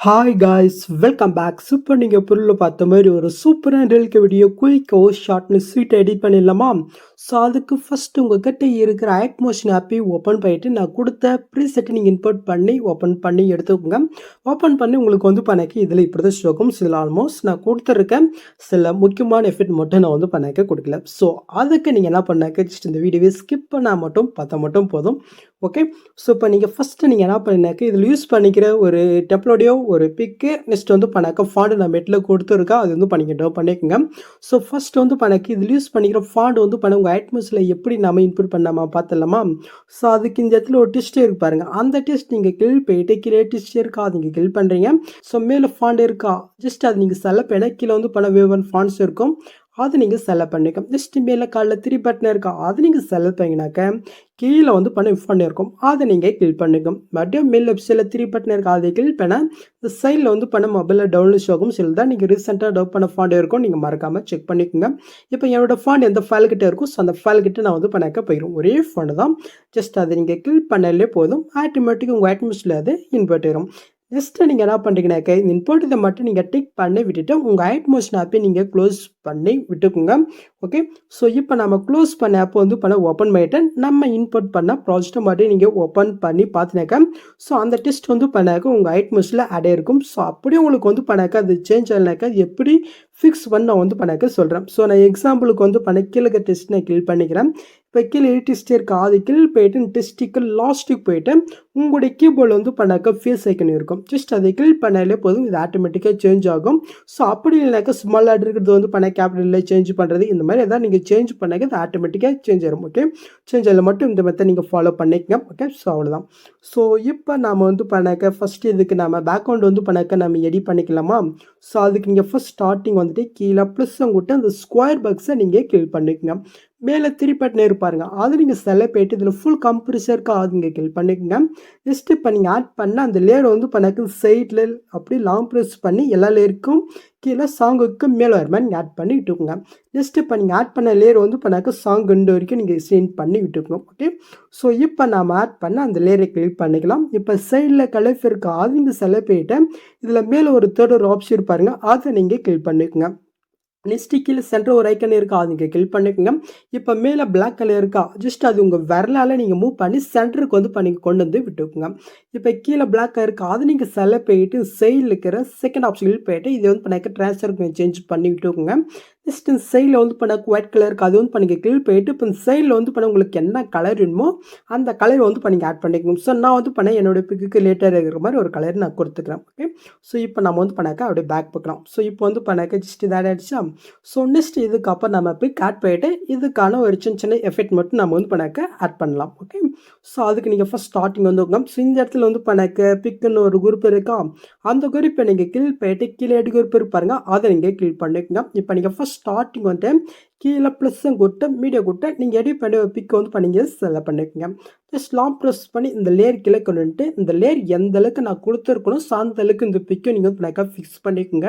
Hi guys welcome back super நீங்கள் பொருளில் பார்த்த மாதிரி ஒரு சூப்பராக இருக்க வீடியோ குயிக்கோ ஷார்ட்னு ஸ்வீட் எடிட் பண்ணிடலாமா? ஸோ அதுக்கு ஃபஸ்ட்டு உங்ககிட்ட இருக்கிற ஆக்ட் மோஷன் ஆப்பை ஓப்பன் பண்ணிவிட்டு நான் கொடுத்த ப்ரீசெட்டை நீங்கள் இன்புட் பண்ணி ஓப்பன் பண்ணி எடுத்துக்கோங்க. ஓப்பன் பண்ணி உங்களுக்கு வந்து பண்ணக்கு இதில் இப்படி தான் ஷோக்கும் சில ஆல்மோஸ்ட் நான் கொடுத்துருக்கேன். சில முக்கியமான எஃபெக்ட் மட்டும் நான் வந்து பண்ணக்க கொடுக்கல. ஸோ அதுக்கு நீங்கள் என்ன பண்ணாக்க ஜஸ்ட் இந்த வீடியோவை ஸ்கிப் பண்ணால் மட்டும் பார்த்தா மட்டும் போதும். ஓகே ஸோ இப்போ நீங்கள் ஃபஸ்ட்டு நீங்கள் என்ன பண்ணினாக்க இதில் யூஸ் பண்ணிக்கிற ஒரு டெப்லோடையோ ஒரு பிக்கு நெக்ஸ்ட் வந்து பண்ணாக்க ஃபாண்டு நான் மெட்டில் கொடுத்துருக்கா அது வந்து பண்ணிக்கிட்டோம் பண்ணிக்கோங்க. ஸோ ஃபஸ்ட் வந்து பண்ணக்கு இதில் யூஸ் பண்ணிக்கிற ஃபாண்டு வந்து பண்ண உங்கள் அட்மோஸில் எப்படி நம்ம இன்புட் பண்ணாமா பார்த்துடலாமா ஸோ அதுக்கு இந்த இடத்துல ஒரு டெஸ்ட் இருக்கு பாருங்க. அந்த டெஸ்ட் நீங்கள் கில் போயிட்டு கீழே டெஸ்ட் இருக்கா? அது நீங்கள் கில் பண்ணுறீங்க ஸோ மேலே ஃபாண்ட் இருக்கா? ஜஸ்ட் அது நீங்கள் செலக்ட் பண்ண கீழே வந்து பண்ண வேவன் ஃபாண்ட்ஸ் இருக்கும். அது நீங்கள் செலக்ட் பண்ணிக்க ஜஸ்ட் மேலே காலில் த்ரீ பட்டன் இருக்கா அது நீங்கள் செலக்ட் பண்ணிங்கனாக்க கீழே வந்து பண்ண ஃபண்ட் இருக்கும். அதை நீங்கள் கிளிக் பண்ணிக்கும். மறுபடியும் மேல் வெப்சைட்டில் த்ரீ பட்டன் இருக்கா அதை கிளிக் பண்ண இந்த சைடில் வந்து பண்ண மொபைலில் டவுன்லோட் ஷோக்கும் சொல்லி தான் நீங்கள் ரீசெண்டாக டவுட் பண்ண ஃபாண்ட் இருக்கும். நீங்கள் மறக்காமல் செக் பண்ணிக்கோங்க. இப்போ என்னோட ஃபாண்ட் எந்த ஃபைல் கிட்டே இருக்கும் ஸோ அந்த ஃபைல் கிட்டே நான் வந்து பண்ணாக்க போயிடும் ஒரே ஃபோன் தான். ஜஸ்ட் அதை நீங்கள் கிளிக் பண்ணாலே போதும். ஆட்டோமேட்டிக் உங்கள் ஆட்டோமேட்டில் அது இன்வெர்ட் ஆயிரும் நெக்ஸ்ட்டு நீங்கள் என்ன பண்ணுறீங்கனாக்க இந்த இன்போர்ட் இதை மட்டும் நீங்கள் டிக் பண்ணி விட்டுட்டு உங்கள் ஐட்மோஷன் ஆப்பை நீங்கள் க்ளோஸ் பண்ணி விட்டுக்குங்க. ஓகே ஸோ இப்போ நம்ம க்ளோஸ் பண்ண ஆப்பை வந்து பண்ண ஓப்பன் பண்ணிட்டேன். நம்ம இன்புட் பண்ண ப்ராஜெக்ட்டை மட்டும் நீங்கள் ஓப்பன் பண்ணி பார்த்தினாக்கா ஸோ அந்த டெஸ்ட் வந்து பண்ணாக்க உங்கள் ஐட் மோஷனில் அடே இருக்கும் ஸோ அப்படியே உங்களுக்கு வந்து பண்ணாக்க அது சேஞ்ச் ஆகலைனாக்கா எப்படி ஃபிக்ஸ் பண்ண நான் வந்து பண்ணாக்க சொல்கிறேன் ஸோ நான் எக்ஸாம்பிளுக்கு வந்து பண்ண கீழே டெஸ்ட் நான் கிளிக் பண்ணிக்கிறேன். இப்போ கீழே டெஸ்ட் இருக்க அது கீழ் போயிட்டு டெஸ்ட்டுக்கு லாஸ்ட்டுக்கு போயிட்டு உங்களுடைய கீபோர்டில் வந்து பண்ணாக்க ஃபேஸ் ஐக்கன் இருக்கும். ஜஸ்ட் அதை கிளிக் பண்ணாலே போதும் இது ஆட்டோமேட்டிக்காக சேஞ்ச் ஆகும். ஸோ அப்படி இல்லைனாக்கா ஸ்மால் ஆர்டர் இருக்கிறது வந்து பண்ண கேபிட்டலில் சேஞ்ச் பண்ணுறது இந்த மாதிரி எதாவது நீங்கள் சேஞ்ச் பண்ணாக்க இது ஆட்டோமேட்டிக்காக சேஞ்ச் ஆகும் ஓகே சேஞ்ச் ஆகல மட்டும் இந்த மெத்தட் நீங்கள் ஃபாலோ பண்ணிக்கங்க ஓகே ஸோ அவ்வளோதான் ஸோ இப்போ நாம் வந்து பண்ணாக்க ஃபஸ்ட்டு இதுக்கு நம்ம பேக்ரவுண்ட் வந்து பண்ணாக்க நம்ம எடிட் பண்ணிக்கலாமா? ஸோ அதுக்கு நீங்கள் ஃபஸ்ட் ஸ்டார்டிங் வந்துட்டு கீழே ப்ளஸ் உங்கள்கிட்ட அந்த ஸ்கொயர் பாக்ஸை நீங்கள் கில் பண்ணிக்கங்க. மேலே திருப்பட்டினே இருப்பாருங்க அது நீங்கள் செலக்ட் போயிட்டு இதில் ஃபுல் கம்ப்ரஸருக்கு அது நீங்கள் கில் பண்ணிக்கோங்க. நெக்ஸ்ட் இப்போ நீங்கள் ஆட் பண்ண அந்த லேயர் வந்து இப்போ எனக்கு சைடில் அப்படி லாங் ப்ரெஸ் பண்ணி எல்லா லேயருக்கும் கீழே சாங்குக்கு மேலே வர மாதிரி நீங்கள் ஆட் பண்ணி விட்டுக்கோங்க நெக்ஸ்ட் இப்போ நீங்கள் ஆட் பண்ண லேயர் வந்து இப்போ எனக்கு சாங் ரெண்டு வரைக்கும் நீங்கள் சென்ட் பண்ணி விட்டுக்கோங்க ஓகே ஸோ இப்போ நாம் ஆட் பண்ண அந்த லேயரை கிளிக் பண்ணிக்கலாம். இப்போ சைடில் கலஃப் இருக்கா? அது நீங்கள் போயிட்டு இதில் மேலே ஒரு தேர்ட் ஒரு ஆப்ஷன் பாருங்கள் அதை நீங்கள் கிளிக் பண்ணிக்கோங்க. நெக்ஸ்ட் கீழே சென்டர் ஒரு ஐக்கன் இருக்கா? அது நீங்கள் கிளிக் பண்ணிக்கோங்க. இப்போ மேலே பிளாக் கலர் இருக்கா? ஜஸ்ட் அது உங்கள் விரலால் நீங்கள் மூவ் பண்ணி சென்டருக்கு வந்து பண்ணி கொண்டு வந்து விட்டுக்குங்க. இப்போ கீழே பிளாக் இருக்கா? அது நீங்கள் செலக்ட் போயிட்டு சைடில் இருக்கிற செகண்ட் ஆப்ஷன் போயிட்டு இதை வந்து பண்ணிக்க ட்ரான்ஸ்ஃபர் சேஞ்ச் பண்ணி விட்டுக்குங்க. ஜஸ்ட் இந்த சைடில் வந்து பண்ண ஒயிட் கலருக்கு அது வந்து பண்ணிக்க கிளிக் போயிட்டு இப்போ இந்த சைடில் வந்து பண்ண உங்களுக்கு என்ன கலர் வேணுமோ அந்த கலர் வந்து பண்ணி ஆட் பண்ணிக்கணும் ஸோ நான் வந்து பண்ண என்னோட பிக்குக்கு லேட்டர் இருக்கிற மாதிரி ஒரு கலர் நான் கொடுத்துக்கிறேன். ஓகே ஸோ இப்போ நம்ம வந்து பண்ணாக்க அப்படியே பேக் பார்க்கலாம். ஸோ இப்போ வந்து பண்ணாக்க ஜஸ்ட் இது ஆட் ஆகிடுச்சா ஸோ நெக்ஸ்ட் இதுக்கப்புறம் நம்ம பிக் ஆட் போயிட்டு இதுக்கான ஒரு சின்ன சின்ன எஃபெக்ட் மட்டும் நம்ம வந்து பண்ணாக்க ஆட் பண்ணலாம். ஓகே ஸோ அதுக்கு நீங்கள் ஃபஸ்ட் ஸ்டார்டிங் வந்து வைக்கலாம் ஸோ இந்த இடத்துல வந்து பண்ணாக்க பிக்குன்னு ஒரு குரூப் இருக்கா? அந்த குரூப்பை நீங்கள் கில் போயிட்டு கீழே குரூப் இருப்பாருங்க அதை நீங்கள் கில் பண்ணிக்கோங்க. இப்போ நீங்கள் ஃபஸ்ட் ஸ்டார்டிங் வந்து கீழே ப்ளஸ்ஸும் கொடுத்து மீடியா கொடுத்து நீங்கள் எடிட் பண்ணி பிக்கை வந்து பண்ணிங்க செலக்ட் பண்ணிக்கோங்க. ஜஸ்ட் லாம் ப்ரெஸ் பண்ணி இந்த லேயர் கீழே கொண்டுட்டு இந்த லேயர் எந்த அளவுக்கு நான் கொடுத்துருக்கணும் ஸோ அந்த அளவுக்கு இந்த பிக்கை நீங்கள் வந்து பண்ணாக்கா ஃபிக்ஸ் பண்ணிக்கோங்க.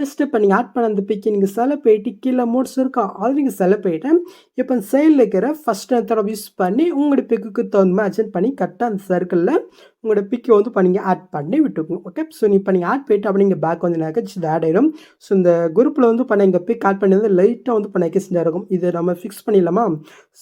ஜஸ்ட் இப்போ நீங்கள் ஆட் பண்ண அந்த பிக்கை நீங்கள் செலக்ட் போயிட்டு கீழே மோட்ஸ் இருக்கா அது நீங்கள் செலக்ட் போயிட்டேன் இப்போ சைடில் இருக்கிற ஃபஸ்ட் மெத்தடை யூஸ் பண்ணி உங்களுடைய பிக்குக்கு தகுந்த மாதிரி அட்ஜென்ட் பண்ணி கரெக்டாக அந்த சர்க்கிளில் உங்களோட பிக்கை வந்து பண்ணிங்க ஆட் பண்ணி விட்டுக்கணும் ஓகே ஸோ நீ இப்போ நீங்கள் ஆட் போயிட்டு அப்படி நீங்கள் பேக் வந்தீங்கன்னாக்கா இது ஆட் ஆயிடும். ஸோ இந்த குரூப்பில் வந்து பண்ண இங்கே பிக் ஆட் பண்ணி வந்து லைட்டாக வந்து பண்ண செஞ்சாக இருக்கும். இது நம்ம ஃபிக்ஸ் பண்ணிடலாமா?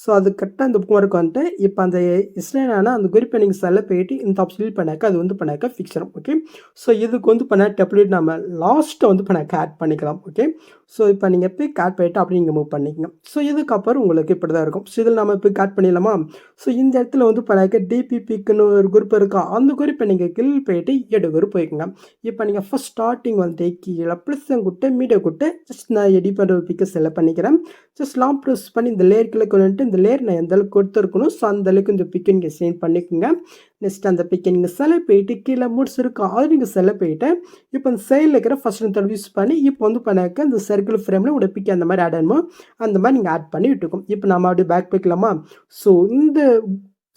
ஸோ அது கரெக்டாக இந்த புக் மார்க் வந்துட்டு இப்போ அந்த இஸ்லேனான அந்த குரூப்பை நீங்கள் செல்ல போயிட்டு இந்த ஆப்ஷன் பண்ணாக்க அது வந்து பண்ணாக்க ஃபிக்ஸ் ஆகும் ஓகே ஸோ இதுக்கு வந்து பண்ண டெப்ளேட் நம்ம லாஸ்ட்டை வந்து பண்ணாக்க ஆட் பண்ணிக்கலாம். ஓகே ஸோ இப்போ நீங்கள் பிக் ஆட் பண்ணிவிட்டு அப்படி நீங்கள் மூவ் பண்ணிக்கங்க. ஸோ இதுக்கப்புறம் உங்களுக்கு இப்படி தான் இருக்கும். ஸோ இதில் நம்ம பிக் ஆட் பண்ணிடலாமா? ஸோ இந்த இடத்துல வந்து பழைய டிபி பிக்குன்னு ஒரு குரூப் இருக்கா? அந்த குரூப்பை நீங்கள் கில் போயிட்டு எடு குரூப் போய்க்குங்க. இப்போ நீங்கள் ஃபஸ்ட் ஸ்டார்டிங் வந்து கீழே ப்ளஸ் கொடுத்து மீடியா கொடுத்து ஜஸ்ட் நான் எடி பண்ணுற பிக்கை செலக்ட் பண்ணிக்கிறேன். ஜஸ்ட் லாம் ப்ரெஸ் பண்ணி இந்த லேயர் கிளிக் வந்துட்டு இந்த லேயர் நான் எந்த அளவுக்கு கொடுத்துருக்கணும்? ஸோ அந்த அளவுக்கு இந்த பிக்கை நீங்கள் சேஞ்ச் பண்ணிக்கோங்க. நெக்ஸ்ட் அந்த பிக்கை நீங்கள் செலக்ட் போயிட்டு கீழே முடிச்சிருக்கோம் அது நீங்கள் செலக்ட் போயிட்டு இப்போ அந்த சைடில் இருக்கிற ஃபஸ்ட் தடவை யூஸ் பண்ணி இப்போ வந்து பண்ணாக்க இந்த சர்க்கிள் ஃப்ரேமில் உங்களோட பிக்கை அந்த மாதிரி ஆட் ஆகணுமோ? அந்த மாதிரி நீங்கள் ஆட் பண்ணி விட்டுக்கும் இப்போ நம்ம அப்படியே பேக் போய்க்கலாமா ஸோ இந்த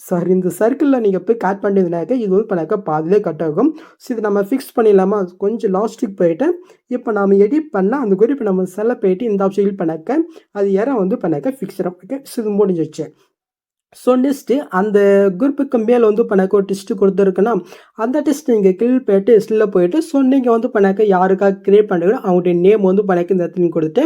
சார் இந்த சர்க்கிளில் நீங்கள் போய் கட் பண்ணியிருந்தாக்க இது வந்து பண்ணாக்க பாதிலே கட் ஆகும். ஸோ இது நம்ம ஃபிக்ஸ் பண்ணிடலாமா? கொஞ்சம் லாஸ்ட்டுக்கு போயிட்டு இப்போ நம்ம எடிட் பண்ணால் அந்த குறிப்பு நம்ம செல்ல போயிட்டு இந்த ஆப்ஷன் பண்ணாக்க அது யாரும் வந்து பண்ணாக்க ஃபிக்ஸ் ஓகே ஸோ இது முடிஞ்சிச்சு ஸோ நெக்ஸ்ட்டு அந்த குரூப்புக்கு மேலே வந்து பண்ணாக்க ஒரு டெஸ்ட்டு கொடுத்துருக்குன்னா அந்த டெஸ்ட் நீங்கள் கிளிக் போயிட்டு ஸ்டில்ல போயிட்டு ஸோ நீங்கள் வந்து பண்ணாக்க யாருக்காக கிரியேட் பண்ணுறீங்களோ அவங்களுடைய நேம் வந்து பண்ணாக்க இந்த இடத்துல கொடுத்துட்டு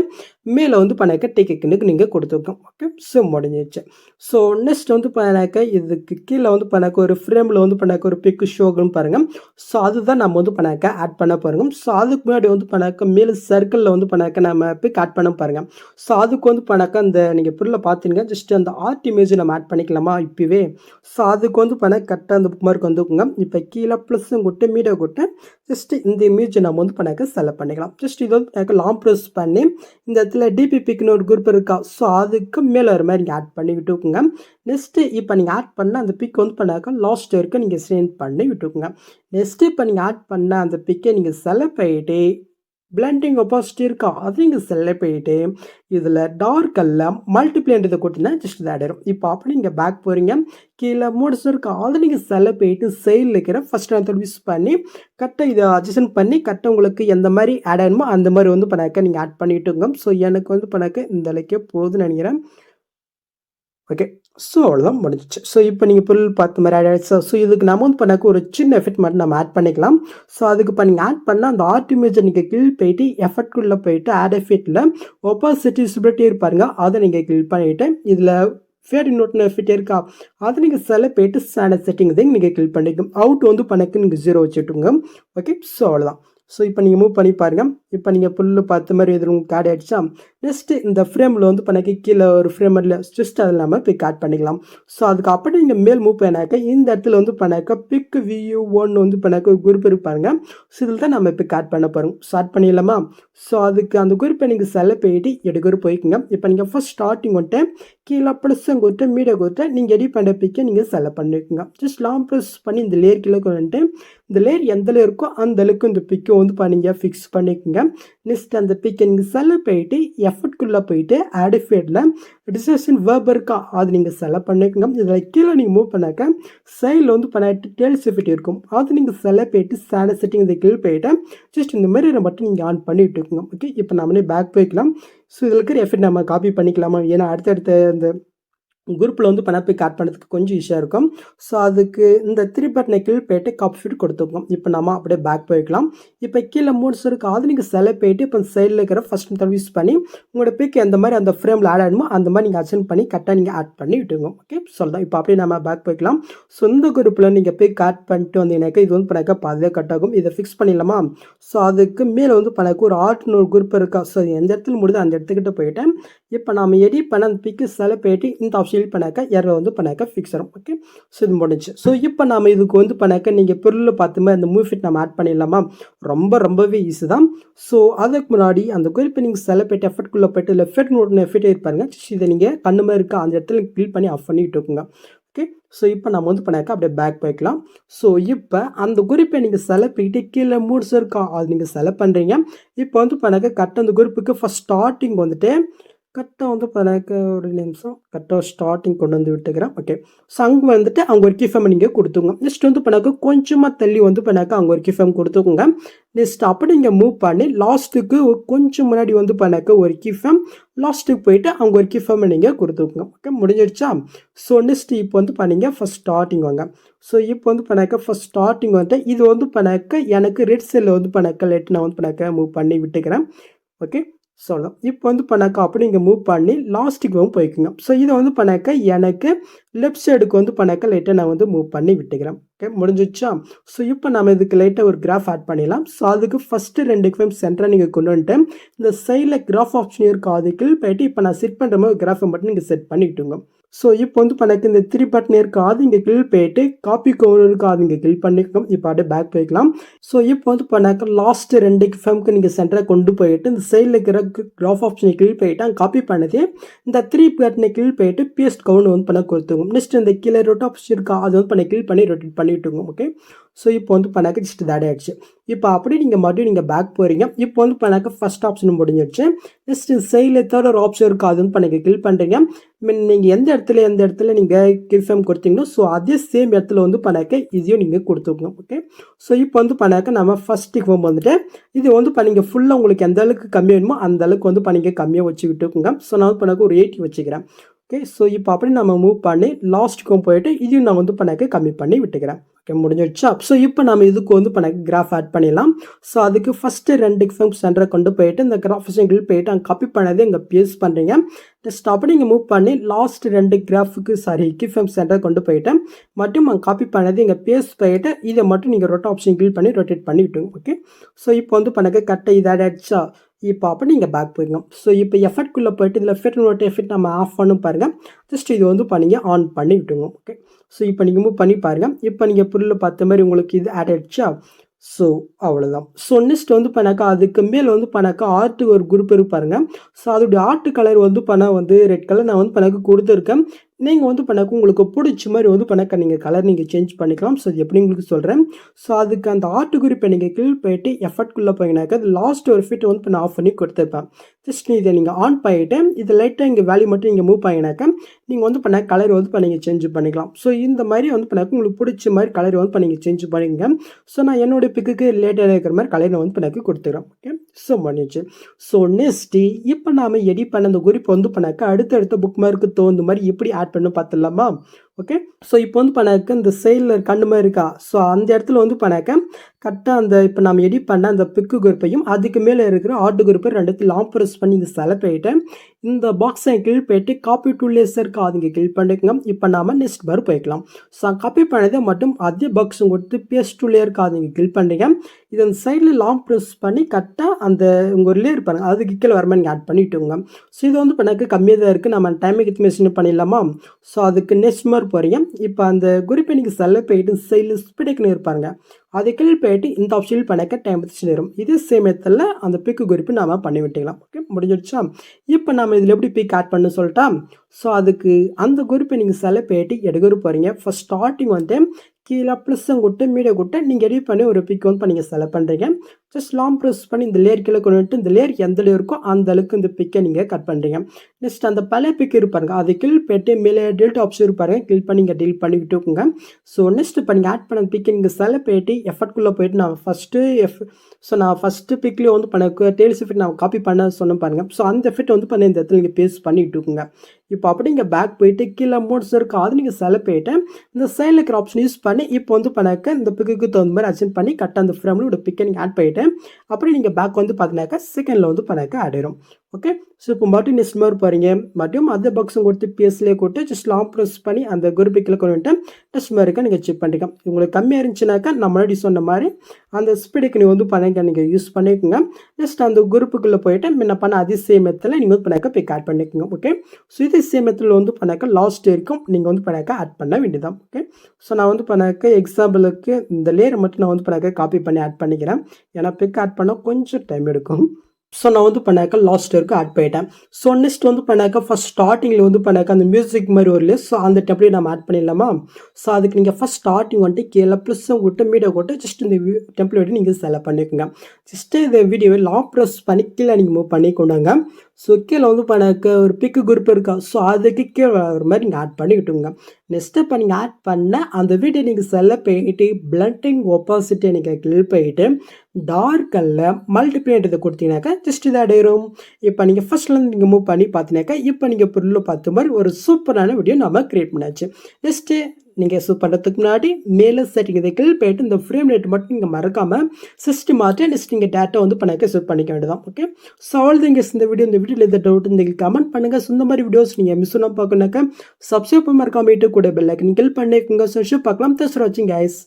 மேலே வந்து பண்ணாக்க டிக்கெட்டுக்கு நீங்கள் கொடுத்துருக்கோம் ஓகே ஸோ முடிஞ்சிச்சு ஸோ நெக்ஸ்ட் வந்து பண்ணாக்க இதுக்கு கீழே வந்து பண்ணாக்க ஒரு ஃப்ரேமில் வந்து பண்ணாக்க ஒரு பிக்கு ஷோக்குன்னு பாருங்கள் ஸோ அதுதான் நம்ம வந்து பண்ணாக்க ஆட் பண்ண பாருங்க ஸோ அதுக்கு முன்னாடி வந்து பண்ணாக்க மேலே சர்க்கிளில் வந்து பண்ணாக்க நம்ம பிக் ஆட் பண்ண பாருங்கள் ஸோ அதுக்கு வந்து பண்ணாக்க அந்த நீங்கள் பொருளை பார்த்தீங்க ஜஸ்ட் அந்த ஆர்ட் இமேஜ் நம்ம ஆட் பண்ணிக்கலாமா? இப்போவே ஸோ அதுக்கு வந்து பண்ண கரெக்டாக அந்த புக் மார்க் வந்துக்குங்க இப்போ கீழே ப்ளஸ்ஸும் கொட்டு மீடியா கொட்டு ஜஸ்ட் இந்த இமேஜை நம்ம வந்து பண்ணாக்க செலக்ட் பண்ணிக்கலாம். ஜஸ்ட் இது வந்து எனக்கு லாங் ப்ரெஸ் பண்ணி இந்த இடத்துல டிபிபிக்குன்னு ஒரு குரூப் இருக்கா? ஸோ அதுக்கு மேலே ஒரு மாதிரி நீங்கள் ஆட் பண்ணி விட்டுக்குங்க. நெக்ஸ்ட்டு இப்போ நீங்கள் ஆட் பண்ண அந்த பிக் வந்து பண்ணாக்க லாஸ்ட் வரைக்கும் நீங்கள் சென்ட் பண்ணி விட்டுக்குங்க. நெக்ஸ்ட்டு இப்போ நீங்கள் ஆட் பண்ண அந்த பிக்கை நீங்கள் செலக்ட் பண்ணிட்டு பிளண்டிங் ஒப்பாசிட்டி இருக்கா? அதையும் நீங்கள் செல்ல போயிட்டு இதில் டார்க்கல்ல மல்டிப்ளேன்றதை கொட்டினா ஜஸ்ட் இது ஆடிடும் இப்போ அப்படி நீங்கள் பேக் போகிறீங்க கீழே மோட்ஸ் இருக்கா? அதை நீங்கள் செல்ல போயிட்டு சைடில் இருக்கிற ஃபஸ்ட் மெத்தட் யூஸ் பண்ணி கரெக்டாக இதை அட்ஜஸ்ட் பண்ணி கரெக்டாக உங்களுக்கு எந்த மாதிரி ஆட் ஆகணுமோ அந்த மாதிரி வந்து பண்ணாக்க நீங்கள் ஆட் பண்ணிவிட்டுங்க ஸோ எனக்கு வந்து பண்ணாக்க இந்த அளவுக்கே போகுதுன்னு நினைக்கிறேன். ஓகே ஸோ அவ்வளோதான் முடிஞ்சிச்சு. ஸோ இப்போ நீங்கள் பொருள் பார்த்த மாதிரி ஆட் ஆகிடுச்சு ஸோ இதுக்கு நம்ம வந்து பண்ணாக்க ஒரு சின்ன எஃபெக்ட் மட்டும் நம்ம ஆட் பண்ணிக்கலாம். ஸோ அதுக்கு இப்போ நீங்கள் ஆட் பண்ணால் அந்த ஆர்ட் இமேஜை நீங்கள் கிளிக் போயிட்டு எஃபெக்ட்குள்ளே போயிட்டு ஆட் எஃபெக்ட்டில் ஒப்பாசிட்டி சிபிலிட்டி இருப்பாருங்க அதை நீங்கள் கிளிக் பண்ணிவிட்டு இதில் ஃபேட் நோட்னு எஃபெக்ட் இருக்கா? அதை நீங்கள் செலக்ட் போயிட்டு ஸ்டாண்டர்ட் செட்டிங் தான் நீங்கள் கிளிக் பண்ணிக்கணும் அவுட் வந்து பண்ணக்கு நீங்கள் ஜீரோ வச்சுட்டுங்க. ஓகே ஸோ அவ்வளோதான் ஸோ இப்போ நீங்கள் மூவ் பண்ணி பாருங்கள் இப்போ நீங்கள் புல்லு பார்த்த மாதிரி எதுவும் உங்களுக்கு ஆட் ஆகிடுச்சா நெக்ஸ்ட்டு இந்த ஃப்ரேமில் வந்து பண்ணாக்க கீழே ஒரு ஃப்ரேமில் ஜஸ்ட் அது இல்லாமல் பிக் ஆட் பண்ணிக்கலாம். ஸோ அதுக்கு நீங்கள் மேல் மூவ் பண்ணாக்க இந்த இடத்துல வந்து பண்ணாக்க பிக் வியூ ஒன்று வந்து பண்ணாக்க ஒரு குரூப் இருப்பாருங்க ஸோ இதில் தான் நம்ம பிக் ஆட் பண்ண போகிறோம் ஸ்டார்ட் பண்ணிடலாமா? ஸோ அதுக்கு அந்த குரூப்பை நீங்கள் செலக்ட் பண்ணிட்டு எடு குரூப் போய்க்குங்க. இப்போ நீங்கள் ஃபஸ்ட் ஸ்டார்டிங் வந்துட்டு கீழே ப்ளஸ்ஸும் கொடுத்து மீடியா கொடுத்து நீங்கள் எடிட் பண்ணுற பிக்கை நீங்கள் செலக்ட் பண்ணிக்கோங்க. ஜஸ்ட் லாங் ப்ரெஸ் பண்ணி இந்த லேயர் கீழே வந்துட்டு இந்த லேயர் எந்த லேயர் இருக்கோ அந்த அளவுக்கு இந்த பிக்கை வந்து பண்ணீங்க ஃபிக்ஸ் பண்ணிக்கோங்க. நெக்ஸ்ட் அந்த பிக்கை நீங்கள் செலக்ட் போயிட்டு எஃபர்ட்குள்ளே போயிட்டு ஆடிஃபேட்டில் டிசிஷன் வேர்ப் இருக்கா அது நீங்கள் செலக்ட் பண்ணிக்கோங்க. இதில் கீழே நீங்கள் மூவ் பண்ணாக்க சைடில் வந்து பண்ணிட்டு டேல்ஸ் எஃபெக்ட் இருக்கும். அது நீங்கள் செலக்ட் போயிட்டு சேனல் செட்டிங் இதை கீழே போயிட்டு ஜஸ்ட் இந்த மாதிரி மட்டும் நீங்கள் ஆன் பண்ணிட்டு இருக்கோங்க. ஓகே இப்போ நம்மளே பேக் போய்க்கலாம். ஸோ இதில் இருக்கிற எஃபெக்ட் நம்ம காப்பி பண்ணிக்கலாமா? ஏன்னா அடுத்தடுத்த இந்த குரூப்பில் வந்து பணப்பை ஆட் பண்ணுறதுக்கு கொஞ்சம் ஈஸியாக இருக்கும். ஸோ அதுக்கு இந்த த்ரீ பட்டனை கீழ் போயிட்டு காப்பி ஃபீட் கொடுத்துருக்கோம் இப்போ நம்ம அப்படியே பேக் போய்க்கலாம். இப்போ கீழே மூணு சருக்கு அது நீங்கள் செலக்ட் போயிட்டு இப்போ சைடில் இருக்கிற ஃபஸ்ட் மெத்தட் யூஸ் பண்ணி உங்களோட பிக் எந்த மாதிரி அந்த ஃப்ரேமில் ஆட் ஆகணுமோ அந்த மாதிரி நீங்கள் அச்சன் பண்ணி கரெக்டாக நீங்கள் ஆட் பண்ணி விட்டுங்க ஓகே சொல்லலாம் இப்போ அப்படியே நம்ம பேக் போய்க்கலாம். ஸோ இந்த குரூப்பில் நீங்கள் பிக் ஆட் பண்ணிட்டு வந்தீங்கன்னாக்கா இது வந்து பண்ணாக்க பாதியாக கட் ஆகும். இதை ஃபிக்ஸ் பண்ணிடலாமா? ஸோ அதுக்கு மேலே வந்து பண்ணாக்க ஒரு ஆர்ட்னு நூறு குரூப் இருக்கா? ஸோ எந்த இடத்துல முடியுதோ அந்த இடத்துக்கிட்ட போயிட்டேன். இப்போ நம்ம எடிட் பண்ண அந்த பிக்கு செலக்ட் போயிட்டு இந்த ஆப்ஷன் பண்ணாக்க இரநூறு வந்து பண்ணாக்க ஃபிக்ஸ் ஆகும் ஓகே ஸோ இது முடிஞ்சு ஸோ இப்போ நம்ம இதுக்கு வந்து பண்ணாக்க நீங்கள் பொருளில் பார்த்துமே அந்த மூவ் ஃபிட் நம்ம ஆட் பண்ணிடலாமா? ரொம்ப ரொம்பவே ஈஸி தான். ஸோ அதுக்கு முன்னாடி அந்த குறிப்பை நீங்கள் செல போய்ட்டு எஃபெக்ட்குள்ளே போய்ட்டு இல்லை எஃபெக்ட் நோட் எஃபெக்ட் இருப்பாருங்க இதை நீங்கள் கண்ணு மாதிரி இருக்க அந்த இடத்துல கிளிக் பண்ணி ஆஃப் பண்ணிட்டு இருக்குங்க. ஓகே ஸோ இப்போ நம்ம வந்து பண்ணாக்க அப்படியே பேக் போய்க்கலாம். ஸோ இப்போ அந்த குறிப்பை நீங்கள் செலக்ட் பண்ணிட்டு கீழே மூட்ஸ் இருக்கா அது நீங்கள் செலக்ட் பண்ணுறீங்க இப்போ வந்து பண்ணாக்க கரெக்டாக அந்த குரூப்புக்கு ஃபஸ்ட் ஸ்டார்டிங் வந்துட்டு கரெக்டாக வந்து பண்ணாக்க ஒரு நிமிஷம் கரெக்டாக ஸ்டார்டிங் கொண்டு வந்து விட்டுக்கிறேன். ஓகே ஸோ அங்கே வந்துட்டு அவங்க ஒரு கிஃபம் நீங்கள் கொடுத்துங்க நெக்ஸ்ட் வந்து பண்ணாக்க கொஞ்சமாக தள்ளி வந்து பண்ணாக்க அவங்க ஒரு கிஃபம் கொடுத்துக்கோங்க. நெக்ஸ்ட் அப்படி நீங்கள் மூவ் பண்ணி லாஸ்ட்டுக்கு கொஞ்சம் முன்னாடி வந்து பண்ணாக்க ஒரு கிஃபம் லாஸ்ட்டுக்கு போயிட்டு அவங்க ஒரு கிஃபம் நீங்கள் கொடுத்துக்கோங்க. ஓகே முடிஞ்சிடுச்சா? ஸோ நெக்ஸ்ட் இப்போ வந்து பண்ணீங்க ஃபஸ்ட் ஸ்டார்டிங் வாங்க. ஸோ இப்போ வந்து பண்ணாக்க ஃபஸ்ட் ஸ்டார்டிங் வந்துட்டு இது வந்து பண்ணாக்க எனக்கு ரெட் செல்லில் வந்து பண்ணாக்க லெட் நான் வந்து பண்ணாக்க மூவ் பண்ணி விட்டுக்கிறேன். ஓகே சொல்லலாம் இப்போ வந்து பண்ணாக்கா அப்படி இங்கே மூவ் பண்ணி லாஸ்ட்டுக்கு போய்க்குங்க. ஸோ இதை வந்து பண்ணாக்க எனக்கு லெஃப்ட் சைடுக்கு வந்து பண்ணாக்க லைட்டாக நான் வந்து மூவ் பண்ணி விட்டுக்கிறேன். ஓகே முடிஞ்சிச்சா ஸோ இப்போ நம்ம இதுக்கு லைட்டாக ஒரு கிராஃப் ஆட் பண்ணிடலாம். ஸோ அதுக்கு ஃபஸ்ட்டு ரெண்டு ஃபிலிம் சென்டராக நீங்கள் கொண்டு வந்துட்டு இந்த சைடில் கிராஃப் ஆப்ஷன் இருக்கா அதுக்கு போயிட்டு இப்போ நான் செட் பண்ணுற மாதிரி கிராஃபை மட்டும் நீங்கள் செட் பண்ணிக்கிட்டுங்க ஸோ இப்போ வந்து பண்ணக்கு இந்த த்ரீ பட்டன் இருக்கா அது இங்கே கிளிக் போயிட்டு காப்பி கோர் இருக்கா அது இங்கே கிளிக் பண்ணிக்கலாம் இப்போ அப்படியே பேக் போய்க்கலாம். ஸோ இப்போ வந்து பண்ணாக்க லாஸ்ட் ரெண்டு ஃபேம்க்கு நீங்கள் சென்டராக கொண்டு போயிட்டு இந்த சைடில் இருக்கிற கிராஃப் ஆப்ஷனை கிளிக் போயிட்டு அங்கே காப்பி பண்ணதே இந்த த்ரீ பட்டனை கிளிக் போயிட்டு பேஸ்ட் கவுண்ட் வந்து பண்ண கொடுத்துருவோம். நெக்ஸ்ட் இந்த கீழே ரொட் ஆப்ஷன் இருக்கா அது வந்து பண்ண கிளிக் பண்ணி ரொட்டேட் பண்ணிவிட்டுங்க ஓகே ஸோ இப்போ வந்து பண்ணாக்க ஜஸ்ட் தேட் ஆகிடுச்சு இப்போ அப்படியே நீங்கள் மறுபடியும் நீங்கள் பேக் போகிறீங்க இப்போ வந்து பண்ணாக்க ஃபஸ்ட் ஆப்ஷன் முடிஞ்சிடுச்சு நெக்ஸ்ட் சைடில் தேர்ட் ஒரு ஆப்ஷன் இருக்குது அது வந்து பண்ண கிளிக் பண்ணுறீங்க மீன் நீங்கள் எந்த இடத்துல எந்த இடத்துல நீங்கள் கிஃபம் கொடுத்தீங்களோ ஸோ அதே சேம் இடத்துல வந்து பண்ணாக்க ஈஸியாக நீங்கள் கொடுத்துக்கணும் ஓகே ஸோ இப்போ வந்து பண்ணாக்க நம்ம ஃபஸ்ட் கிஃபம் வந்துட்டு இது வந்து பண்ணிங்க ஃபுல்லாக உங்களுக்கு எந்த அளவுக்கு கம்மியாக வேணுமோ அந்த அளவுக்கு வந்து பண்ணிங்க கம்மியாக வச்சுக்கிட்டுக்குங்க ஸோ நான் வந்து பண்ணாக்க ஒரு எயிட்டி வச்சுக்கிறேன். ஓகே ஸோ இப்போ அப்படி நம்ம மூவ் பண்ணி லாஸ்ட்டுக்கும் போயிட்டு இதையும் நான் வந்து பண்ணக்கு கம்மி பண்ணி விட்டுக்கிறேன். ஓகே முடிஞ்சிடுச்சா ஸோ இப்போ நம்ம இதுக்கு வந்து பண்ணாக்க கிராஃப் ஆட் பண்ணிடலாம். ஸோ அதுக்கு ஃபஸ்ட்டு ரெண்டு எக்ஸாம் சென்டரை கொண்டு போயிட்டு இந்த கிராஃப் சிங்கிள் போயிட்டு அங்கே காப்பி பண்ணதை இங்கே பேஸ் பண்ணுறீங்க ஜஸ்ட் அப்படி நீங்கள் மூவ் பண்ணி லாஸ்ட் ரெண்டு கிராஃபுக்கு சாரி கிஃபம் சென்டரை கொண்டு போயிட்டு மட்டும் அங்கே காப்பி பண்ணது இங்கே பேஸ் போயிட்டு இதை மட்டும் நீங்கள் ரொட்ட ஆப்ஷன் கிளிக் பண்ணி ரொட்டேட் பண்ணி விட்டுங்க ஓகே ஸோ இப்போ வந்து பண்ணக்கு கட்டை இதாக ஆயிடுச்சா? இப்போ அப்போ நீங்கள் பேக் போயிருங்க ஸோ இப்போ எஃபெக்ட்குள்ளே போயிட்டு இதில் ஃபிட் நோட் எஃபெக்ட் நம்ம ஆஃப் பண்ணும் பாருங்கள் ஜஸ்ட் இது வந்து பண்ணிங்க ஆன் பண்ணி விட்டுங்க ஓகே ஸோ இப்போ நீங்கள் மூவ் பண்ணி பாருங்கள் இப்போ நீங்கள் புல்லில் பார்த்த மாதிரி உங்களுக்கு இது ஆட் ஆயிடுச்சா? ஸோ அவ்வளோதான் ஸோ நெக்ஸ்ட் வந்து பண்ணாக்கா அதுக்கு மேலே வந்து பண்ணாக்கா ஆர்ட்டு ஒரு குரூப் இருப்பாருங்க ஸோ அதோடைய ஆர்ட் கலர் வந்து பண்ண வந்து ரெட் கலர் நான் வந்து பண்ணாக்க கொடுத்துருக்கேன். நீங்கள் வந்து பண்ணாக்க உங்களுக்கு பிடிச்ச மாதிரி வந்து பண்ணக்க நீங்கள் கலர் நீங்கள் சேஞ்ச் பண்ணிக்கலாம். ஸோ அது எப்படி உங்களுக்கு சொல்கிறேன் ஸோ அதுக்கு அந்த ஆர்ட் குரூப்பை நீங்கள் கிளிக் போயிட்டு எஃபர்ட்குள்ளே போயினாக்கா அது லாஸ்ட் ஒரு ஃபிட் வந்து நான் ஆஃப் பண்ணி கொடுத்துருப்பேன். ஜஸ்ட் இதை நீங்கள் ஆன் பண்ணிவிட்டு இது லைட்டாக இங்கே வேல்யூ மட்டும் நீங்கள் மூவ் பண்ணினாக்கா நீங்கள் வந்து பண்ண கலர் வந்து இப்போ நீங்கள் சேஞ்ச் பண்ணிக்கலாம். ஸோ இந்த மாதிரி வந்து பண்ணாக்க உங்களுக்கு பிடிச்ச மாதிரி கலர் வந்து இப்போ நீங்கள் சேஞ்ச் பண்ணிங்க ஸோ நான் என்னோடய பிக்குக்கு ரிலேட்டடாக இருக்கிற மாதிரி கலர் நான் வந்து பண்ணாக்க கொடுத்துக்கிறேன் ஓகே ஸோ பண்ணிச்சு ஸோ நெக்ஸ்ட்டு இப்போ நாம் எடிட் பண்ண அந்த குறிப்பு வந்து பண்ணாக்க அடுத்தடுத்த புக் மார்க்கு தோந்த மாதிரி எப்படி ஆட் பண்ண பார்த்துடலாமா ஓகே ஸோ இப்போ வந்து பண்ணாக்க இந்த சைடில் கண்ணு மாதிரி இருக்கா? ஸோ அந்த இடத்துல வந்து பணக்க கரெக்டாக அந்த இப்போ நம்ம எடிட் பண்ண அந்த பிக்கு குரூப்பையும் அதுக்கு மேலே இருக்கிற ஆர்ட் குரூப்பை ரெண்டுத்தையும் லாங் ப்ரெஸ் பண்ணி இந்த செலக்ட் போயிட்டு இந்த பாக்ஸை கிளிக் போயிட்டு காப்பி டூ லேசருக்கு அதுங்க கிளிக் பண்ணிக்கோங்க. இப்போ நாம நெக்ஸ்ட் பார் போய்க்கலாம். ஸோ காப்பி பண்ணதை மட்டும் அதே பாக்ஸும் கொடுத்து பேஸ்ட் டூ லேயருக்கு அதுங்க கிளிக் பண்ணுறீங்க இது அந்த சைடில் லாங் ப்ரெஸ் பண்ணி கரெக்டாக அந்த உங்கள் ஒரு லேயர் பாருங்கள் அதுக்கு கீழே வரமே நீங்கள் ஆட் பண்ணிவிட்டுங்க ஸோ இது வந்து எனக்கு கம்மியாக தான் இருக்குது நம்ம டைமுக்கு மெஷின் பண்ணிடலாமா? ஸோ அதுக்கு நெக்ஸ்ட் மாதிரி போகிறீங்க இப்போ அந்த குறிப்பை நீங்கள் செலக்ட் போயிட்டு சைடில் ஸ்பீடுக்குன்னு இருப்பாங்க அதை கீழ் போயிட்டு இந்த ஆப்ஷனில் பண்ணக்க டைம் வச்சு நேரும். இதே சமயத்தில் அந்த பிக்கு குறிப்பு நாம் பண்ணி விட்டுக்கலாம். ஓகே முடிஞ்சிடுச்சா? இப்போ நம்ம இதில் எப்படி பிக் ஆட் பண்ணு சொல்லிட்டா? ஸோ அதுக்கு அந்த குறிப்பை நீங்கள் செலக்ட் போயிட்டு எடுக்கிற போகிறீங்க ஃபஸ்ட் ஸ்டார்டிங் வந்து கீழே ப்ளஸ்ஸும் கொடுத்து மீடியா கொடுத்து நீங்கள் எடிட் பண்ணி ஒரு பிக் வந்து நீங்கள் செலக்ட் பண்ணுறீங்க ஜஸ்ட் லாங் ப்ரெஸ் பண்ணி இந்த லேயர் கீழே கொண்டு வந்துட்டு இந்த லேயர் எந்த லேயர் இருக்கோ அந்த அளவுக்கு இந்த பிக்கை நீங்கள் கட் பண்ணுறீங்க நெக்ஸ்ட் அந்த பழைய பிக் இருப்பாருங்க அது கில் போய்ட்டு மேலே டெல்ட் ஆப்ஷன் இருப்பாருங்க கில் பண்ணி இங்கே டீல் பண்ணிக்கிட்டு இருக்குங்க. ஸோ நெக்ஸ்ட் இப்போ நீங்கள் ஆட் பண்ண பிக்கை நீங்கள் செலப் போயிட்டு எஃபர்ட்குள்ளே போயிட்டு நான் ஃபஸ்ட்டு எஃப் ஸோ நான் ஃபஸ்ட்டு பிக்லேயே வந்து பண்ண டெய்ல்ஸ் எஃபெக்ட் நான் காப்பி பண்ண சொன்ன பாருங்க. ஸோ அந்த எஃபெக்ட் வந்து பண்ண இந்த இடத்துல நீங்கள் பேஸ்ட் பண்ணிக்கிட்டு இருக்குங்க. இப்போ அப்படி இங்கே பேக் போயிட்டு கீழே மோட்ஸ் இருக்கும் அது நீங்கள் செலப் போயிட்டு இந்த சைடில் இருக்கிற ஆப்ஷன் யூஸ் பண்ணி இப்போ வந்து பண்ணக்க இந்த பிக்குக்கு தகுந்த மாதிரி அச்சன் பண்ணி கரெக்டாக அந்த ஃப்ரேமில் ஒரு பிக்கை நீங்கள் ஆட் பண்ணிவிட்டு அப்படி நீங்கள் பேக் வந்து பார்த்தினாக்கா செகண்டில் வந்து பண்ணாக்க அடையிடும் ஓகே ஸோ இப்போ மறுபடியும் நெக்ஸ்ட் மாதிரி போகிறீங்க மறுபடியும் அதே பாக்ஸும் கொடுத்து பிஎஸ்லேயே கொடுத்து ஜஸ்ட் லாங் ப்ரெஸ் பண்ணி அந்த குரூப்பிக்கில் கொண்டு வந்துட்டு டெஸ்ட் மாதிரி நீங்கள் செக் பண்ணிக்கலாம். உங்களுக்கு கம்மியாக இருந்துச்சுனாக்கா நான் முன்னாடி சொன்ன மாதிரி அந்த ஸ்பீடுக்கு நீங்கள் வந்து பண்ணிக்க நீங்கள் யூஸ் பண்ணிக்கோங்க. ஜஸ்ட் அந்த குரூப்புக்குள்ளே போயிட்டு முன்ன பண்ண அதே நீங்கள் வந்து பண்ணாக்க பிக் ஆட் பண்ணிக்கோங்க. ஓகே ஸோ இதே வந்து பண்ணாக்க லாஸ்ட் இருக்கும் நீங்கள் வந்து பண்ணாக்க ஆட் பண்ண வேண்டியதான் ஓகே ஸோ நான் வந்து பண்ணாக்க எக்ஸாம்பிளுக்கு இந்த லேயரை மட்டும் நான் வந்து பண்ணாக்க காப்பி பண்ணி ஆட் பண்ணிக்கிறேன். ஏன்னா பிக் ஆட் பண்ண கொஞ்சம் டைம் எடுக்கும். ஸோ நான் வந்து பண்ணாக்க லாஸ்ட் இயருக்கு ஆட் பண்ணிட்டேன். ஸோ நெக்ஸ்ட் வந்து பண்ணாக்க ஃபஸ்ட் ஸ்டார்டிங்கில் வந்து பண்ணாக்க அந்த மியூசிக் மாதிரி ஒரு ஸோ அந்த டெம்ப்ளேட் நம்ம ஆட் பண்ணிடலாமா? ஸோ அதுக்கு நீங்கள் ஃபஸ்ட் ஸ்டார்டிங் வந்துட்டு கீழே ப்ளஸ்ஸும் விட்டு மீடியா போட்டு ஜஸ்ட் இந்த டெம்ப்ளேட்டை நீங்கள் செலக்ட் பண்ணிக்கோங்க. ஜஸ்ட்டு இந்த வீடியோவை லாங் ப்ரெஸ் பண்ணி கீழே நீங்கள் மூவ் பண்ணி கொண்டாங்க ஸோ கீழே வந்து பண்ணாக்க ஒரு பிக்கு குரூப் இருக்கா. ஸோ அதுக்கு கீழே வர மாதிரி நீங்கள் ஆட் பண்ணி விட்டுங்க நெக்ஸ்ட்டு இப்போ நீங்கள் ஆட் பண்ண அந்த வீடியோ நீங்கள் செல்ல போயிட்டு பிளண்டிங் ஒப்பாசிட்டி நீங்கள் கிளிக் போயிட்டு டார்க்கல்ல மல்டிப்ளேட் கொடுத்தீங்கன்னாக்கா ஜஸ்ட் இது அடையிறோம் இப்போ நீங்கள் ஃபஸ்ட்லேருந்து நீங்கள் மூவ் பண்ணி பார்த்தீங்கன்னாக்கா இப்போ நீங்கள் பொருளில் பார்த்த மாதிரி ஒரு சூப்பரான வீடியோ நம்ம க்ரியேட் பண்ணாச்சு. நெக்ஸ்ட்டு நீங்கள் சூப் பண்ணுறதுக்கு முன்னாடி மேலே செட்டிங் இதை கிளிக் போயிட்டு இந்த ஃப்ரேம் ரேட் மட்டும் நீங்கள் மறக்காமல் சிஸ்டம் மாற்றி நெக்ஸ்ட் நீங்கள் டேட்டா வந்து பண்ணிக்க சூப் பண்ணிக்க வேண்டியதான் ஓகே ஸோ ஆல் தான் இந்த வீடியோ இந்த வீடியோவில் எந்த டவுட் இந்த கமெண்ட் பண்ணுங்கள் சொந்த மாதிரி வீடியோஸ் நீங்கள் மிஸ் பண்ணால் பார்க்கணுனாக்கா சப்ஸ்கிரைப் மறக்காம கூட பெல் ஐக்கன் கிளிக் பண்ணிக்கோங்க. ஸோ பார்க்கலாம். தஸ் வாட்சிங் கைஸ்